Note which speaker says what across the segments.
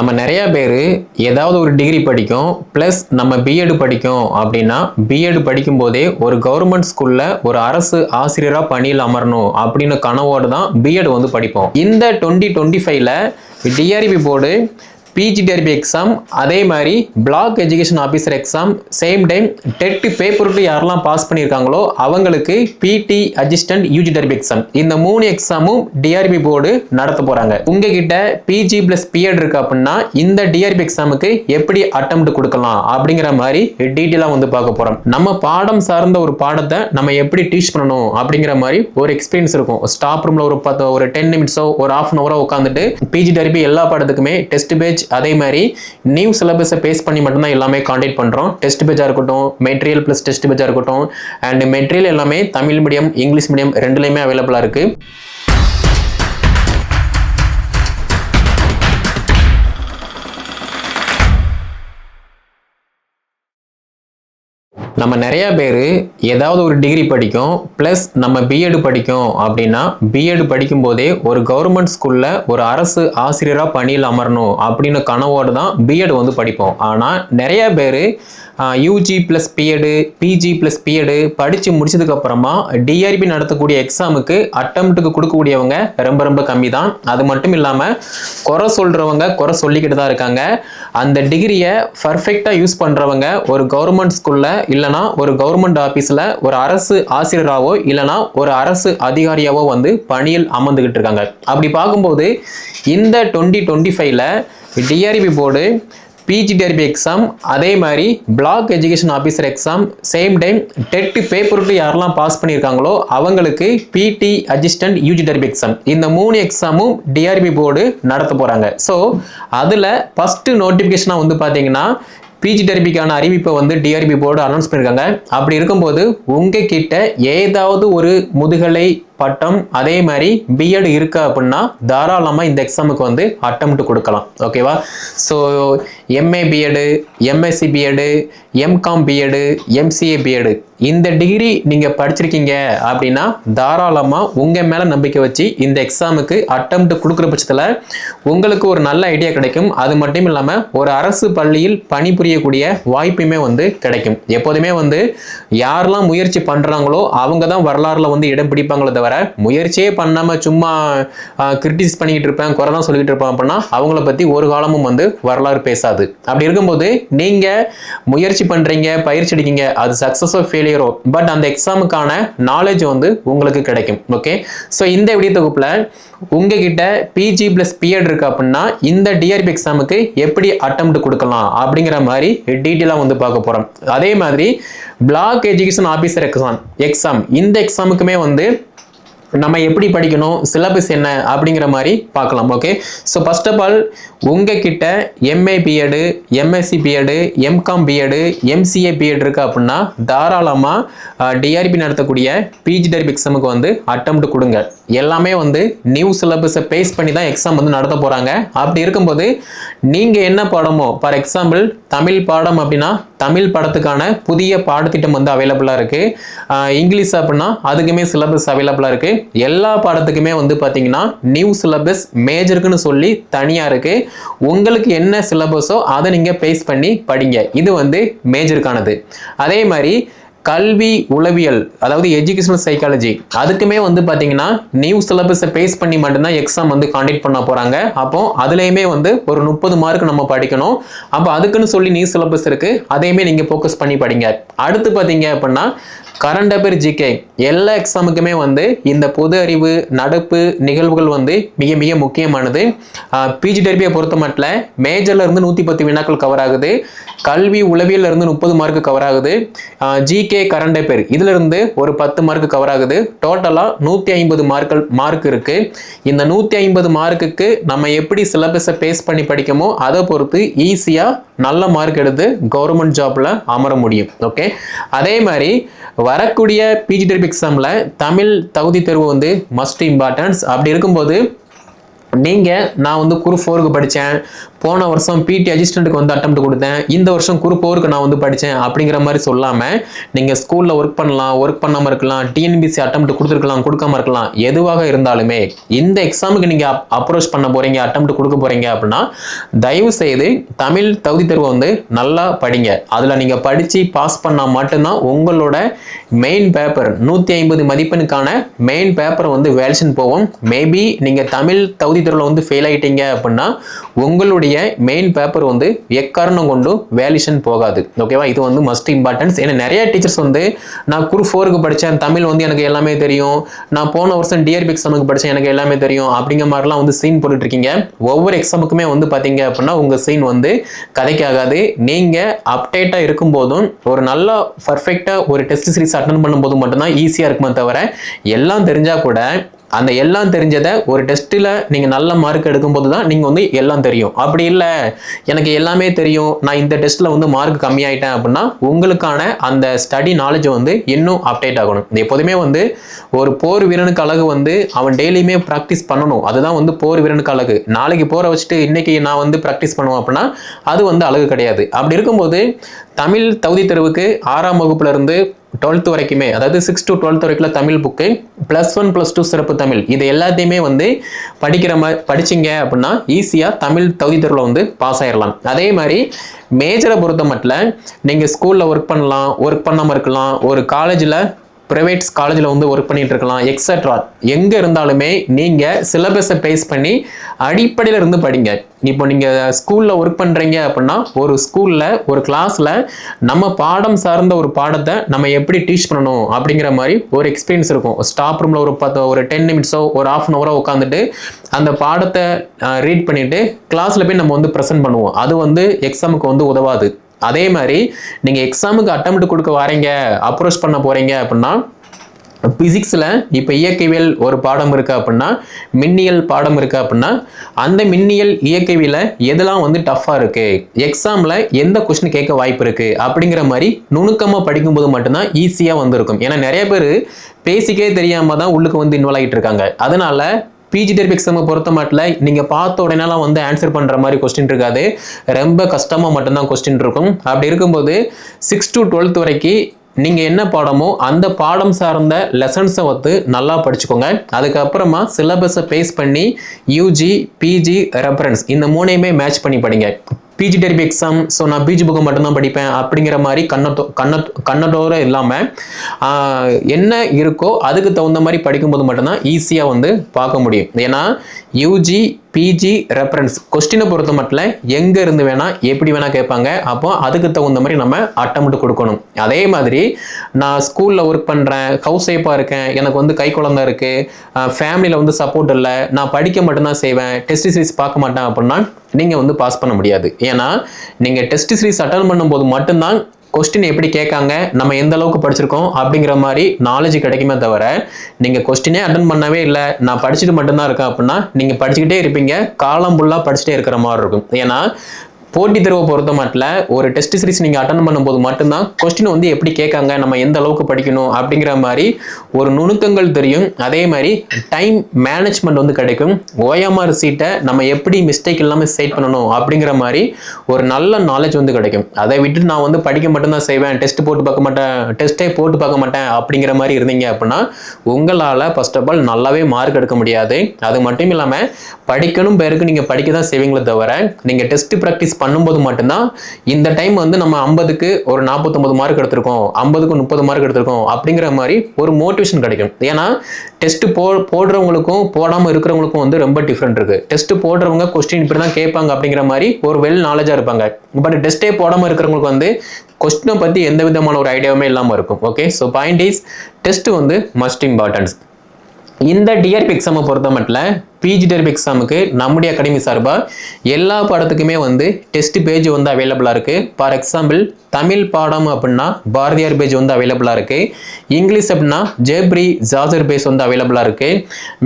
Speaker 1: நம்ம நிறையா பேர் ஏதாவது ஒரு டிகிரி படிக்கும் ப்ளஸ் நம்ம பிஎட் படிக்கும் அப்படின்னா பிஎட் படிக்கும்போதே ஒரு கவர்மெண்ட் ஸ்கூலில் ஒரு அரசு ஆசிரியராக பணியில் அமரணும் அப்படின்னு கனவோடு தான் பிஎட் வந்து படிப்போம். இந்த டுவெண்ட்டி டுவெண்ட்டி ஃபைவ்ல டிஆர்பி போர்டு பிஜிடிஆர்பி எக்ஸாம் அதே மாதிரி block education officer exam same time TET paper two யாரெல்லாம் பாஸ் பண்ணியிருக்காங்களோ அவங்களுக்கு பிடி அசிஸ்டன்ட் யூஜிடிஆர்பி எக்ஸாம் இந்த மூணு எக்ஸாமும் டிஆர்பி போர்டு நடத்த போகிறாங்க உங்ககிட்ட பிஜி ப்ளஸ் பிஎட் இருக்கு அப்படின்னா இந்த டிஆர்பி எக்ஸாமுக்கு எப்படி அட்டம்ப்ட் கொடுக்கலாம் அப்படிங்கிற மாதிரி டீட்டெயிலாக வந்து பார்க்க போகிறோம் நம்ம பாடம் சார்ந்த ஒரு பாடத்தை நம்ம எப்படி டீச் பண்ணணும் அப்படிங்கிற மாதிரி ஒரு எக்ஸ்பீரியன்ஸ் இருக்கும். ஸ்டாப் ரூமில் ஒரு பத்து ஒரு டென் நிமிட்ஸோ ஒரு ஹாஃப் அன் ஹவரோ உட்காந்துட்டு பிஜி டிஆர்பி எல்லா பாடத்துக்குமே டெஸ்ட் பேஜ் அதே மாதிரி நியூ சிலபஸை பேஸ் பண்ணி மட்டும்தான் எல்லாமே காண்டக்ட் பண்ணுறோம் டெஸ்ட் பேஜாக இருக்கட்டும் மெட்டீரியல் ப்ளஸ் டெஸ்ட் பேஜாக இருக்கட்டும் அண்ட் மெட்டீரியல் எல்லாமே தமிழ் மீடியம் இங்கிலீஷ் மீடியம் ரெண்டுலேயுமே அவைலபிளாக இருக்குது நம்ம நிறைய பேர் ஏதாவது ஒரு டிகிரி படிக்கும் ப்ளஸ் நம்ம பிஎட் படிக்கும் அப்படின்னா பிஎட் படிக்கும்போதே ஒரு கவர்மெண்ட் ஸ்கூலில் ஒரு அரசு ஆசிரியராக பணியில் அமரணும் அப்படின்னு கனவோடு தான் பிஎட் வந்து படிப்போம். ஆனால் நிறைய பேர் UG plus BEd PG plus BEd படித்து முடிச்சதுக்கப்புறமா டிஆர்பி நடத்தக்கூடிய எக்ஸாமுக்கு அட்டம்ப்ட்டுக்கு கொடுக்கக்கூடியவங்க ரொம்ப ரொம்ப கம்மி தான் அது மட்டும் இல்லாமல் குறை சொல்கிறவங்க குறை சொல்லிக்கிட்டு தான் இருக்காங்க. அந்த டிகிரியை பர்ஃபெக்டாக யூஸ் பண்ணுறவங்க ஒரு கவர்மெண்ட் ஸ்கூலில் இல்லைனா ஒரு கவர்மெண்ட் ஆஃபீஸில் ஒரு அரசு ஆசிரியராகவோ இல்லைனா ஒரு அரசு அதிகாரியாவோ வந்து பணியில் அமர்ந்துக்கிட்டு இருக்காங்க. அப்படி பார்க்கும்போது இந்த டுவெண்ட்டி டுவெண்ட்டி ஃபைவ்ல டிஆர்பி போர்டு பிஜிடிஆர்பி எக்ஸாம் அதே மாதிரி block education officer exam same time TET paper யாரெல்லாம் பாஸ் பண்ணியிருக்காங்களோ அவங்களுக்கு பிடி அசிஸ்டன்ட் யூஜிடிஆர்பி எக்ஸாம் இந்த மூணு எக்ஸாமும் டிஆர்பி போர்டு நடத்த போகிறாங்க ஸோ அதில் ஃபஸ்ட்டு நோட்டிஃபிகேஷனாக வந்து பார்த்தீங்கன்னா பிஜிடிஆர்பிக்கான அறிவிப்பை வந்து டிஆர்பி போர்டு அனௌன்ஸ் பண்ணியிருக்காங்க. அப்படி இருக்கும்போது உங்ககிட்ட ஏதாவது ஒரு முதுகலை பட்டம் அதே மாதிரி பிஎட் இருக்கு அப்படின்னா தாராளமாக இந்த எக்ஸாமுக்கு வந்து அட்டம்ப்ட் கொடுக்கலாம். ஓகேவா so MA BEd MSc BEd MCom BEd MCA BEd இந்த டிகிரி நீங்கள் படிச்சிருக்கீங்க அப்படின்னா தாராளமாக உங்கள் மேலே நம்பிக்கை வச்சு இந்த எக்ஸாமுக்கு அட்டம்ப்ட் கொடுக்குற பட்சத்தில் உங்களுக்கு ஒரு நல்ல ஐடியா கிடைக்கும். அது மட்டும் இல்லாமல் ஒரு அரசு பள்ளியில் பணிபுரியக்கூடிய வாய்ப்புமே வந்து கிடைக்கும். எப்போதுமே வந்து யாரெல்லாம் முயற்சி பண்ணுறாங்களோ அவங்க தான் வரலாறில் வந்து இடம் பிடிப்பாங்களே தவிர முயற்சியே பண்ணாமல் சும்மா கிரிட்டிஸ் பண்ணிக்கிட்டு இருப்பேன் குறை தான் சொல்லிக்கிட்டு இருப்பேன் அப்படின்னா அவங்கள பற்றி ஒரு காலமும் வந்து வரலாறு பேசாது. அப்படி இருக்கும்போது நீங்கள் முயற்சி பண்ணுறீங்க பயிற்சி எடுக்கீங்க அது சக்ஸஸோ ஃபெயிலியரோ பட் அந்த எக்ஸாமுக்கான நாலேஜ் வந்து உங்களுக்கு கிடைக்கும் ஓகே ஸோ இந்த விடிய தொகுப்பில் உங்ககிட்ட பிஜி ப்ளஸ் பிஎட் இருக்கு அப்படின்னா இந்த டிஆர்பி எக்ஸாமுக்கு எப்படி அட்டம் கொடுக்கலாம் அப்படிங்கிற மாதிரி டீட்டெயிலாக வந்து பார்க்க போகிறோம் அதே மாதிரி block education officer exam exam இந்த எக்ஸாமுக்குமே வந்து நம்ம எப்படி படிக்கணும் சிலபஸ் என்ன அப்படிங்கிற மாதிரி பார்க்கலாம் okay so first of all உங்ககிட்ட MA BEd MSc BEd MCom BEd MCA BEd இருக்குது அப்படின்னா தாராளமாக டிஆர்பி நடத்தக்கூடிய பிஜிடிஆர்பி எக்ஸாமுக்கு வந்து அட்டம் கொடுங்க. எல்லாமே வந்து நியூ சிலபஸை பேஸ் பண்ணி தான் எக்ஸாம் வந்து நடத்த போகிறாங்க அப்படி இருக்கும்போது நீங்கள் என்ன பாடமோ ஃபார் எக்ஸாம்பிள் தமிழ் பாடம் அப்படின்னா தமிழ் படத்துக்கான புதிய பாடத்திட்டம் வந்து அவைலபிளாக இருக்குது இங்கிலீஷ் அப்படின்னா அதுக்குமே சிலபஸ் அவைலபிளாக இருக்குது எல்லா பாடத்துக்குமே வந்து பார்த்தீங்கன்னா நியூ சிலபஸ் மேஜருக்குன்னு சொல்லி தனியாக இருக்குது உங்களுக்கு என்ன சிலபஸோ அதை நீங்கள் பேஸ் பண்ணி படிங்க. இது வந்து மேஜருக்கானது அதே மாதிரி கல்வி உளவியல் அதாவது எஜுகேஷனல் சைக்காலஜி அதுக்குமே வந்து பார்த்தீங்கன்னா நியூ சிலபஸை பேஸ் பண்ணி மட்டும்தான் எக்ஸாம் வந்து காண்டக்ட் பண்ண போகிறாங்க அப்போ அதுலேயுமே வந்து ஒரு முப்பது மார்க் நம்ம படிக்கணும். அப்போ அதுக்குன்னு சொல்லி நியூ சிலபஸ் இருக்குது அதையுமே நீங்கள் ஃபோக்கஸ் பண்ணி படிங்க. அடுத்து பார்த்தீங்க அப்படின்னா கரண்ட் அஃபேர் ஜிகே எல்லா எக்ஸாமுக்குமே வந்து இந்த பொது அறிவு நடப்பு நிகழ்வுகள் வந்து மிக மிக முக்கியமானது. பிஜி டெர்பியை பொறுத்த மட்டும் மேஜர்லேருந்து நூற்றி பத்து வினாக்கள் கவர் ஆகுது. கல்வி உளவியல்ல இருந்து முப்பது மார்க் கவர் ஆகுது. ஜிகே கரண்ட் அஃபேர் இதிலிருந்து ஒரு பத்து மார்க் கவர் ஆகுது. டோட்டலாக நூற்றி ஐம்பது மார்க்கள் மார்க் இருக்குது இந்த நூற்றி ஐம்பது மார்க்குக்கு நம்ம எப்படி சிலபஸை பேஸ் பண்ணி படிக்கமோ அதை பொறுத்து ஈஸியாக நல்ல மார்க் எடுத்து கவர்மெண்ட் ஜாப்பில் அமர முடியும். ஓகே அதே மாதிரி வரக்கூடிய பிஜி டெரிப் எக்ஸாமில் தமிழ் தகுதி தேர்வு வந்து மஸ்ட் இம்பார்ட்டன்ஸ் அப்படி இருக்கும்போது நீங்கள் நான் வந்து குரு ஃபோருக்கு படித்தேன் போன வருஷம் பிடி அசிஸ்டண்ட்டுக்கு வந்து அட்டம் கொடுத்தேன். இந்த வருஷம் குரூப் ஃபோருக்கு நான் வந்து படித்தேன் அப்படிங்கிற மாதிரி சொல்லாமல் நீங்கள் ஸ்கூலில் ஒர்க் பண்ணலாம் ஒர்க் பண்ணாமல் இருக்கலாம் டிஎன்பிசி அட்டம் கொடுத்துருக்கலாம் கொடுக்காம இருக்கலாம் எதுவாக இருந்தாலுமே இந்த எக்ஸாமுக்கு நீங்கள் அப்ரோச் பண்ண போகிறீங்க அட்டம் கொடுக்க போகிறீங்க அப்படின்னா தயவு செய்து தமிழ் தகுதி தேர்வை வந்து நல்லா படிங்க. அதில் நீங்கள் படித்து பாஸ் பண்ணால் மட்டும்தான் உங்களோட மெயின் பேப்பர் நூற்றி ஐம்பது மதிப்பெண்ணுக்கான மெயின் பேப்பர் வந்து வேல்ஷன் போகும். மேபி நீங்கள் தமிழ் தகுதி தேர்வில் வந்து ஃபெயில் ஆகிட்டீங்க அப்படின்னா உங்களுடைய மெயின் பேப்பர் வந்து எக்காரணம் கொண்டும் வேலிஷன் போகாது. ஓகேவா இது வந்து மஸ்ட் இம்பார்ட்டன்ஸ் ஏன்னா நிறைய டீச்சர்ஸ் வந்து நான் குரு ஃபோருக்கு படித்தேன் தமிழ் வந்து எனக்கு எல்லாமே தெரியும். நான் போன வருஷம் டிஆர்பி எக்ஸாமுக்கு படித்தேன் எனக்கு எல்லாமே தெரியும். அப்படிங்கிற மாதிரிலாம் வந்து சீன் போட்டுட்ருக்கீங்க ஒவ்வொரு எக்ஸாமுக்குமே வந்து பார்த்தீங்க அப்படின்னா உங்கள் சீன் வந்து கதைக்காகாது. நீங்கள் அப்டேட்டாக இருக்கும் போதும் ஒரு நல்ல பர்ஃபெக்டாக ஒரு டெஸ்ட் சீரிஸ் அட்டன் பண்ணும்போது மட்டும்தான் ஈஸியாக இருக்குமே தவிர எல்லாம் தெரிஞ்சால் கூட அந்த எல்லாம் தெரிஞ்சதை ஒரு டெஸ்ட்டில் நீங்கள் நல்ல மார்க் எடுக்கும்போது தான் நீங்கள் வந்து எல்லாம் தெரியும். அப்படி இல்லை. எனக்கு எல்லாமே தெரியும். நான் இந்த டெஸ்ட்டில் வந்து மார்க் கம்மியாயிட்டேன் அப்படின்னா உங்களுக்கான அந்த ஸ்டடி நாலேஜ் வந்து இன்னும் அப்டேட் ஆகணும். இது எப்போதுமே வந்து ஒரு போர் வீரனுக்கு அழகு வந்து அவன் டெய்லியுமே ப்ராக்டிஸ் பண்ணணும். அதுதான் வந்து போர் வீரனுக்கு அழகு. நாளைக்கு போரை வச்சுட்டு இன்னைக்கு நான் வந்து ப்ராக்டிஸ் பண்ணுவேன் அப்படின்னா அது வந்து அழகு கிடையாது. அப்படி இருக்கும்போது தமிழ் தகுதி தெருவுக்கு ஆறாம் வகுப்புலேருந்து டுவெல்த் வரைக்குமே அதாவது சிக்ஸ் டு டுவெல்த் வரைக்கும் Tamil book plus one plus two சிறப்பு தமிழ். இது எல்லாத்தையுமே வந்து படிக்கிற மாதிரி படிச்சிங்க அப்படின்னா ஈஸியாக தமிழ் தகுதி தேர்வில் வந்து பாஸ் ஆயிடலாம் அதே மாதிரி மேஜரை பொறுத்த மட்டும் நீங்கள் ஸ்கூலில் ஒர்க் பண்ணலாம் ஒர்க் பண்ணாமல் இருக்கலாம் ஒரு காலேஜில் ப்ரைவேட்ஸ் காலேஜில் வந்து ஒர்க் பண்ணிட்டு இருக்கலாம் எக்ஸட்ரா எங்கே இருந்தாலுமே நீங்கள் சிலபஸை பேஸ் பண்ணி அடிப்படையில் இருந்து படிங்க. இப்போ நீங்கள் ஸ்கூலில் ஒர்க் பண்ணுறீங்க அப்படின்னா ஒரு ஸ்கூலில் ஒரு கிளாஸில் நம்ம பாடம் சார்ந்த ஒரு பாடத்தை நம்ம எப்படி டீச் பண்ணணும் அப்படிங்கிற மாதிரி ஒரு எக்ஸ்பீரியன்ஸ் இருக்கும். ஸ்டாப் ரூமில் ஒரு பத்து ஒரு டென் நிமிட்ஸோ ஒரு ஆஃப் அன் ஹவரோ உட்காந்துட்டு அந்த பாடத்தை ரீட் பண்ணிவிட்டு கிளாஸில் போய் நம்ம வந்து ப்ரெசென்ட் பண்ணுவோம். அது வந்து எக்ஸாமுக்கு வந்து உதவாது. அதே மாதிரி நீங்கள் எக்ஸாமுக்கு அட்டம் கொடுக்க வரீங்க அப்ரோச் பண்ண போகிறீங்க அப்படின்னா பிசிக்ஸில் இப்போ இயக்கவியல் ஒரு பாடம் இருக்குது அப்படின்னா மின்னியல் பாடம் இருக்குது அப்படின்னா அந்த மின்னியல் இயக்கவியல எதெல்லாம் வந்து டஃப்பாக இருக்குது எக்ஸாமில் எந்த கொஸ்டின் கேட்க வாய்ப்பு இருக்குது அப்படிங்கிற மாதிரி நுணுக்கமாக படிக்கும்போது மட்டும்தான் ஈஸியாக வந்திருக்கும். ஏன்னா நிறைய பேர் பேசிக்கே தெரியாமல் தான் உள்ளுக்கு வந்து இன்வால்வ் ஆகிட்டு இருக்காங்க. அதனால் பிஜி டெர்பி எக்ஸாமை பொறுத்த மட்டும் நீங்கள் பார்த்த உடனேலாம் வந்து ஆன்சர் பண்ணுற மாதிரி கொஸ்டின் இருக்காது. ரொம்ப கஷ்டமாக மட்டும்தான் கொஸ்டின் இருக்கும். அப்படி இருக்கும்போது சிக்ஸ் டு டுவெல்த் வரைக்கும் நீங்கள் என்ன பாடமோ அந்த பாடம் சார்ந்த லெசன்ஸை வந்து நல்லா படிச்சுக்கோங்க. அதுக்கப்புறமா சிலபஸை பேஸ் பண்ணி யூஜி பிஜி ரெஃபரன்ஸ் இந்த மூணையுமே மேட்ச் பண்ணி படிங்க. பிஜி டெரிபி எக்ஸாம் ஸோ நான் பிஜி புக்கை மட்டும்தான் படிப்பேன் அப்படிங்கிற மாதிரி கண்ணத்தோ கண்ண கண்ணத்தோட இல்லாமல் என்ன இருக்கோ அதுக்கு தகுந்த மாதிரி படிக்கும்போது மட்டும்தான் ஈஸியாக வந்து பார்க்க முடியும். ஏன்னா யூஜி பிஜி ரெஃபரன்ஸ் கொஸ்டினை பொறுத்த மட்டும் எங்கே இருந்து வேணால் எப்படி வேணால் கேட்பாங்க. அப்போ அதுக்கு தகுந்த மாதிரி நம்ம அட்டம்ப்ட் கொடுக்கணும். அதே மாதிரி நான் ஸ்கூலில் ஒர்க் பண்ணுறேன் ஹவுஸ் ஒய்ஃபாக இருக்கேன் எனக்கு வந்து கை குழந்தை இருக்குது ஃபேமிலியில் வந்து சப்போர்ட் இல்லை நான் படிக்க மட்டும்தான் செய்வேன் டெஸ்ட் சீரிஸ் பார்க்க மாட்டேன் அப்படின்னா நீங்கள் வந்து பாஸ் பண்ண முடியாது. ஏன்னா நீங்கள் டெஸ்ட் சீரிஸ் அட்டன் பண்ணும்போது மட்டும்தான் கொஸ்டின் எப்படி கேட்காங்க நம்ம எந்த அளவுக்கு படிச்சிருக்கோம் அப்படிங்கிற மாதிரி நாலேஜ் கிடைக்குமே தவிர நீங்கள் கொஸ்டினே அட்டன் பண்ணவே இல்லை நான் படிச்சுட்டு மட்டும்தான் இருக்கேன் அப்படின்னா நீங்கள் படிச்சுக்கிட்டே இருப்பீங்க காலம் ஃபுல்லாக படிச்சுட்டே இருக்கிற மாதிரி இருக்கும். ஏன்னா போட்டி தேர்வை பொறுத்த மட்டும் ஒரு டெஸ்ட் சீரிஸ் நீங்கள் அட்டன் பண்ணும்போது மட்டும்தான் கொஸ்டின் வந்து எப்படி கேட்காங்க நம்ம எந்த அளவுக்கு படிக்கணும் அப்படிங்கிற மாதிரி ஒரு நுணுக்கங்கள் தெரியும். அதே மாதிரி டைம் மேனேஜ்மெண்ட் வந்து கிடைக்கும். ஓஎம்ஆர் சீட்டை நம்ம எப்படி மிஸ்டேக் இல்லாமல் செட் பண்ணணும் அப்படிங்கிற மாதிரி ஒரு நல்ல நாலேஜ் வந்து கிடைக்கும். அதை விட்டு நான் வந்து படிக்க மட்டும்தான் செய்வேன் டெஸ்ட் போட்டு பார்க்க மாட்டேன் டெஸ்ட்டே போட்டு பார்க்க மாட்டேன் அப்படிங்கிற மாதிரி இருந்தீங்க அப்படின்னா உங்களால் ஃபர்ஸ்ட் ஆஃப் ஆல் நல்லாவே மார்க் எடுக்க முடியாது. அது மட்டும் இல்லாமல் படிக்கணும் பேருக்கு நீங்கள் படிக்க தான் செய்வீங்களே தவிர நீங்கள் டெஸ்ட் ப்ராக்டிஸ் பண்ணும்போது மட்டும்தான் இந்த டைம் வந்து நம்ம ஐம்பதுக்கு ஒரு நாற்பத்தொம்பது மார்க் எடுத்திருக்கோம் ஐம்பதுக்கு முப்பது மார்க் எடுத்திருக்கோம் அப்படிங்கிற மாதிரி ஒரு மோட்டிவேஷன் கிடைக்கும். ஏன்னா டெஸ்ட் போ போடுறவங்களுக்கும் போடாமல் இருக்கிறவங்களுக்கும் வந்து ரொம்ப டிஃப்ரெண்ட் இருக்கு. டெஸ்ட் போடுறவங்க கொஸ்டின் இப்படி தான் கேட்பாங்க அப்படிங்கிற மாதிரி ஒரு வெல் நாலேஜாக இருப்பாங்க. பட் டெஸ்ட்டே போடாமல் இருக்கிறவங்களுக்கு வந்து கொஸ்டினை பற்றி எந்த விதமான ஒரு ஐடியாவுமே இல்லாமல் இருக்கும். Okay so point is test வந்து மஸ்ட் இம்பார்ட்டன்ஸ் இந்த டிஆர்பி எக்ஸாமை பொறுத்த மட்டும் பிஜி டிஆர்பி எக்ஸாமுக்கு நம்முடைய அகாடமி சார்பாக எல்லா பாடத்துக்குமே வந்து டெஸ்ட் பேஜ் வந்து அவைலபிளாக இருக்குது ஃபார் எக்ஸாம்பிள் தமிழ் பாடம் அப்படின்னா பாரதியார் பேஜ் வந்து அவைலபிளாக இருக்குது இங்கிலீஷ் அப்படின்னா ஜேப்ரி ஜாசர் பேஜ் வந்து அவைலபிளாக இருக்குது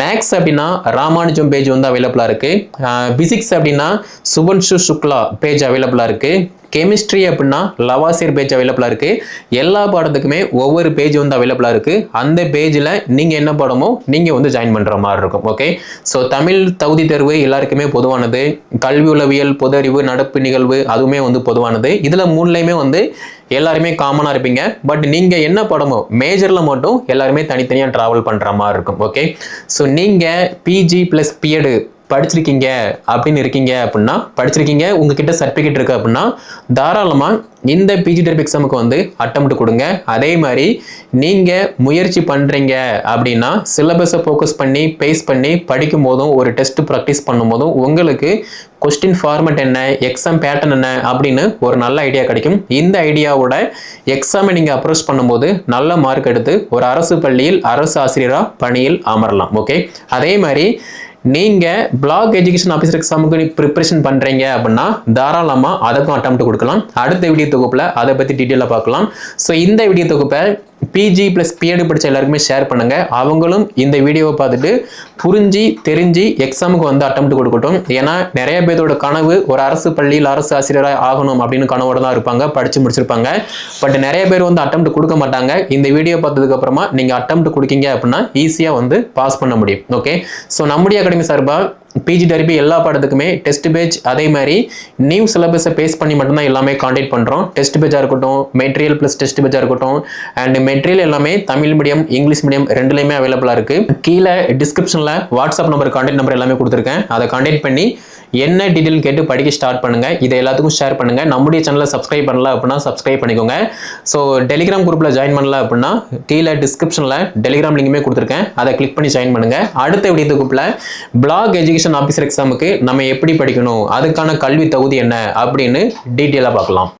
Speaker 1: மேக்ஸ் அப்படின்னா ராமானுஜம் பேஜ் வந்து அவைலபிளாக இருக்குது பிசிக்ஸ் அப்படின்னா சுபன்ஷு சுக்லா பேஜ் அவைலபிளாக இருக்குது கெமிஸ்ட்ரி அப்படின்னா லவாசியர் பேஜ் அவைலபிளாக இருக்குது எல்லா பாடத்துக்குமே ஒவ்வொரு பேஜ் வந்து அவைலபிளாக இருக்குது அந்த பேஜில் நீங்கள் என்ன பாடமோ நீங்கள் வந்து ஜாயின் பண்ணுற மாதிரி இருக்கும். ஓகே ஸோ தமிழ் தகுதி தேர்வு எல்லாருக்குமே பொதுவானது. கல்வி உளவியல் பொது அறிவு நடப்பு நிகழ்வு அதுவுமே வந்து பொதுவானது. இதில் மூணுலையுமே வந்து எல்லாருமே காமனாக இருப்பீங்க. பட் நீங்கள் என்ன படமோ மேஜரில் மட்டும் எல்லாருமே தனித்தனியாக ட்ராவல் பண்ணுற மாதிரி இருக்கும். ஓகே ஸோ நீங்கள் பிஜி ப்ளஸ் பிஎடு படிச்சிருக்கீங்க அப்படின்னு இருக்கீங்க அப்படின்னா படிச்சிருக்கீங்க உங்ககிட்ட சர்டிஃபிகேட் இருக்கு அப்படின்னா தாராளமாக இந்த பிஜி எக்ஸாமுக்கு வந்து அட்டம்ப்ட் கொடுங்க. அதே மாதிரி நீங்கள் முயற்சி பண்ணுறீங்க அப்படின்னா சிலபஸை ஃபோக்கஸ் பண்ணி பேஸ் பண்ணி படிக்கும் போதும் ஒரு டெஸ்ட் ப்ராக்டிஸ் பண்ணும் போதும் உங்களுக்கு கொஸ்டின் ஃபார்மேட் என்ன எக்ஸாம் பேட்டர்ன் என்ன அப்படின்னு ஒரு நல்ல ஐடியா கிடைக்கும். இந்த ஐடியாவோட எக்ஸாமை நீங்கள் அப்ரோச் பண்ணும்போது நல்ல மார்க் எடுத்து ஒரு அரசு பள்ளியில் அரசு ஆசிரியராக பணியில் அமரலாம். ஓகே அதே மாதிரி நீங்கள் பிளாக் எஜுகேஷன் ஆஃபீஸர் எக்ஸாமுக்கு ப்ரிப்பரேஷன் பண்ணுறீங்க அப்படின்னா தாராளமாக அதுக்கும் அட்டம் கொடுக்கலாம். அடுத்த வீடியோ தொகுப்பில் அதை பற்றி டீட்டெயிலாக பார்க்கலாம். ஸோ இந்த வீடியோ தொகுப்பை பிஜி ப்ளஸ் பிஎட் படித்த எல்லாருக்குமே ஷேர் பண்ணுங்கள் அவங்களும் இந்த வீடியோவை பார்த்துட்டு புரிஞ்சு தெரிஞ்சு எக்ஸாமுக்கு வந்து அட்டம் கொடுக்கட்டும். ஏன்னா நிறைய பேரோட கனவு ஒரு அரசு பள்ளியில் அரசு ஆசிரியராக ஆகணும் அப்படின்னு கனவோட தான் இருப்பாங்க படித்து முடிச்சிருப்பாங்க. பட் நிறைய பேர் வந்து அட்டம் கொடுக்க மாட்டாங்க. இந்த வீடியோ பார்த்ததுக்கப்புறமா நீங்கள் அட்டம் கொடுக்கீங்க அப்படின்னா ஈஸியாக வந்து பாஸ் பண்ண முடியும். ஓகே ஸோ நம்முடைய அகாடமி சார்பாக பிஜி டெரிபி எல்லா பாடத்துக்குமே டெஸ்ட் பேஜ் அதே மாதிரி நியூ சிலபஸை பேஸ் பண்ணி மட்டும்தான் எல்லாமே காண்டக்ட் பண்ணுறோம் டெஸ்ட் பேஜாக இருக்கட்டும் மெட்டீரியல் ப்ளஸ் டெஸ்ட் பேஜாக இருக்கட்டும் அண்ட் மெட்டீரியல் எல்லாமே தமிழ் மீடியம் இங்கிலீஷ் மீடியம் ரெண்டுலேயுமே அவைலபிளாக இருக்குது கீழே டிஸ்கிரிப்ஷனில் வாட்ஸ்அப் நம்பர் காண்டாக்ட் நம்பர் எல்லாமே கொடுத்துருக்கேன். அதை காண்டாக்ட் பண்ணி என்ன டீட்டெயில் கேட்டு படிக்க ஸ்டார்ட் பண்ணுங்க. இதை எல்லாத்துக்கும் ஷேர் பண்ணுங்க. நம்முடைய சேனலை சப்ஸ்கிரைப் பண்ணல அப்படின்னா சப்ஸ்கிரைப் பண்ணிக்கோங்க. ஸோ டெலிகிராம் குரூப்பில் ஜாயின் பண்ணல அப்படின்னா கீழே டிஸ்கிரிப்ஷனில் டெலிகிராம் லிங்குமே கொடுத்துருக்கேன். அதை கிளிக் பண்ணி ஜாயின் பண்ணுங்கள் அடுத்த விடியத்து குரூப்பில் பிளாக் எஜுகேஷன் ஆஃபீஸர் எக்ஸாமுக்கு நம்ம எப்படி படிக்கணும்? அதுக்கான கல்வி தகுதி என்ன? அப்படின்னு டீட்டெயிலாக பார்க்கலாம்.